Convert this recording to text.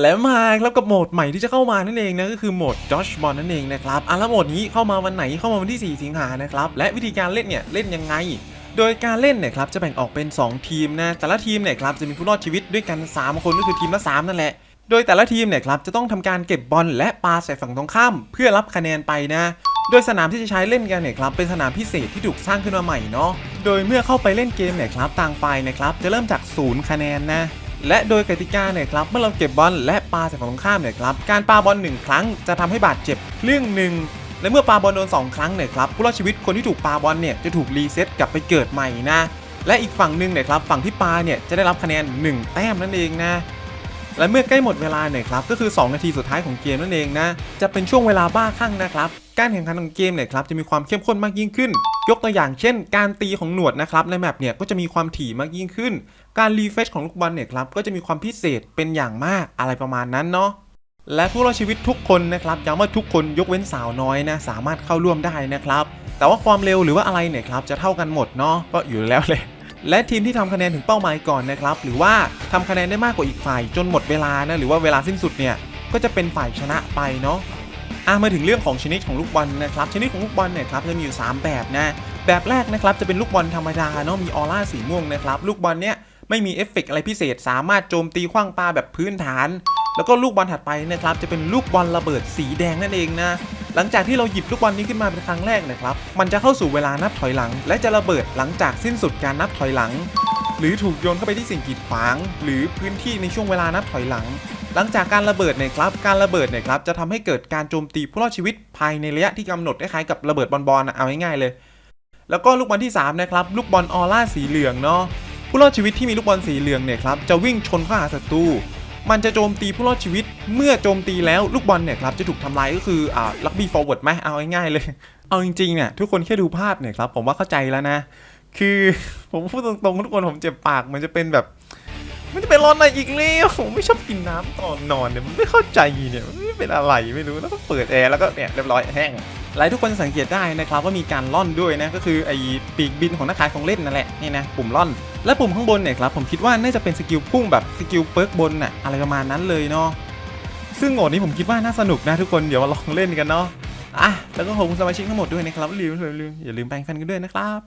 และมาครับกับโหมดใหม่ที่จะเข้ามานั่นเองนะก็คือโหมด Dodge Ball นั่นเองนะครับอะแล้วโหมดนี้เข้ามาวันไหนเข้ามาวันที่ 4 สิงหานะครับและวิธีการเล่นเนี่ยเล่นยังไง โดยการเล่นเนี่ยครับจะแบ่งออกเป็น 2 ทีมนะแต่ละทีมเนี่ยครับจะมีผู้รอดชีวิตด้วยกัน 3 คนก็คือทีมละ 3 นั่นแหละ โดยแต่ละทีมเนี่ยครับจะต้องทำการเก็บบอลและปาใส่ฝั่งตรงข้าม เพื่อรับคะแนนไปนะโดยสนามที่จะใช้เล่นกันเนี่ยครับเป็นสนามพิเศษที่ถูกสร้างขึ้นมาใหม่เนาะโดยเมื่อเข้าไปเล่นเกมเนี่ยครับต่างฝ่ายนะครับจะเริ่มจากศูนย์คะแนนนะ และโดยกติกาเนี่ยครับเมื่อเราเก็บบอลและปาใส่ฝั่งตรงข้ามเนี่ยครับการปาบอลหนึ่งครั้งจะทำให้บาดเจ็บเรื่องหนึ่งและเมื่อปาบอลโดนสองครั้งเนี่ยครับผู้รอดชีวิตคนที่ถูกปาบอลเนี่ยจะถูกรีเซ็ตกลับไปเกิดใหม่นะและอีกฝั่งหนึ่งเนี่ยครับฝั่งที่ปาเนี่ยจะได้รับคะแนน 1 แต้มนั่นเองนะ และเมื่อใกล้หมดเวลาเนี่ยครับก็คือ 2 นาทีสุดท้ายของเกมนั่นเองนะจะเป็นช่วงเวลาบ้าคลั่งนะครับการแข่งขันของเกมเนี่ยครับจะมีความเข้มข้นมากยิ่งขึ้น ยกตัวอย่างเช่น การตีของหนวดนะครับในแมปเนี่ยก็จะมีความถี่มากยิ่งขึ้น การรีเฟชของลูกบอลเนี่ยครับก็จะมีความพิเศษเป็นอย่างมากอะไรประมาณนั้นเนาะและผู้รอดชีวิตทุกคนนะครับย้ำว่าทุกคนยกเว้นสาวน้อยนะสามารถเข้าร่วมได้นะครับ แต่ว่าความเร็วหรือว่าอะไรเนี่ยครับจะเท่ากันหมดเนาะก็อยู่แล้วเลย และทีมที่ทำคะแนนถึงเป้าหมายก่อนนะครับ หรือว่าทำคะแนนได้มากกว่าอีกฝ่าย จนหมดเวลานะหรือว่าเวลาสิ้นสุดเนี่ยก็จะเป็นฝ่ายชนะไปเนาะอะมาถึงเรื่องของชนิดของลูกบอลนะครับชนิดของลูกบอลเนี่ยครับจะมีอยู่ 3 แบบนะแบบแรกนะครับจะเป็นลูกบอลธรรมดาเนาะมีออร่าสีม่วงนะครับลูกบอลเนี่ยไม่มีเอฟเฟกต์อะไรพิเศษ สามารถโจมตีขว้างปาแบบพื้นฐาน แล้วก็ลูกบอลถัดไปนะครับจะเป็นลูกบอลระเบิดสีแดงนั่นเองนะหลังจากที่เราหยิบลูกบอลนี้ขึ้นมาเป็นครั้งแรกนะครับ มันจะเข้าสู่เวลานับถอยหลัง และจะระเบิดหลังจากสิ้นสุดการนับถอยหลัง หรือถูกโยนเข้าไปที่สิ่งกีดขวาง หรือพื้นที่ในช่วงเวลานับถอยหลัง หลังจากการระเบิดเนี่ยครับ การระเบิดเนี่ยครับจะทำให้เกิดการโจมตีผู้รอดชีวิตภายในระยะที่กำหนดคล้ายๆกับระเบิดบอลบอลเอาง่ายๆเลย แล้วก็ลูกบอลที่3นะครับลูกบอลออร่าสีเหลืองเนาะผู้รอดชีวิตที่มีลูกบอลสีเหลืองเนี่ยครับจะวิ่งชนเข้าหาศัตรูมันจะโจมตีผู้รอดชีวิต เมื่อโจมตีแล้วลูกบอลเนี่ยครับจะถูกทำลายก็คืออ่าลักบี้ฟอร์เวิร์ดไหมเอาง่ายๆเลย เอาจริงๆเนี่ยทุกคนแค่ดูภาพเนี่ยครับผมว่าเข้าใจแล้วนะ คือผมพูดตรงๆทุกคนผมเจ็บปากมันจะเป็นแบบมันจะเป็นร้อนในอีกแล้วผมไม่ชอบกินน้ำตอนนอนเนี่ยมันไม่เข้าใจเนี่ยมันไม่เป็นอะไรไม่รู้แล้วก็เปิดแอร์แล้วก็เนี่ยเรียบร้อยแห้งหลายทุกคนจะสังเกตได้นะครับว่ามีการล่อนด้วยนะก็คือไอ้ปีกบินของนักขายของเล่นนั่นแหละนี่นะปุ่มล่อน และปุ่มข้างบนเนี่ยครับผมคิดว่าน่าจะเป็นสกิลพุ่งแบบสกิลเปิร์กบนน่ะอะไรประมาณนั้นเลยเนาะซึ่งโหมดนี้ผมคิดว่าน่าสนุกนะทุกคนเดี๋ยวมาลองเล่นกันเนาะ อะแล้วก็ขอบคุณสมาชิกทั้งหมดด้วยนะครับลืมอย่าลืมอย่าลืมแปลงฟันกันด้วยนะครับ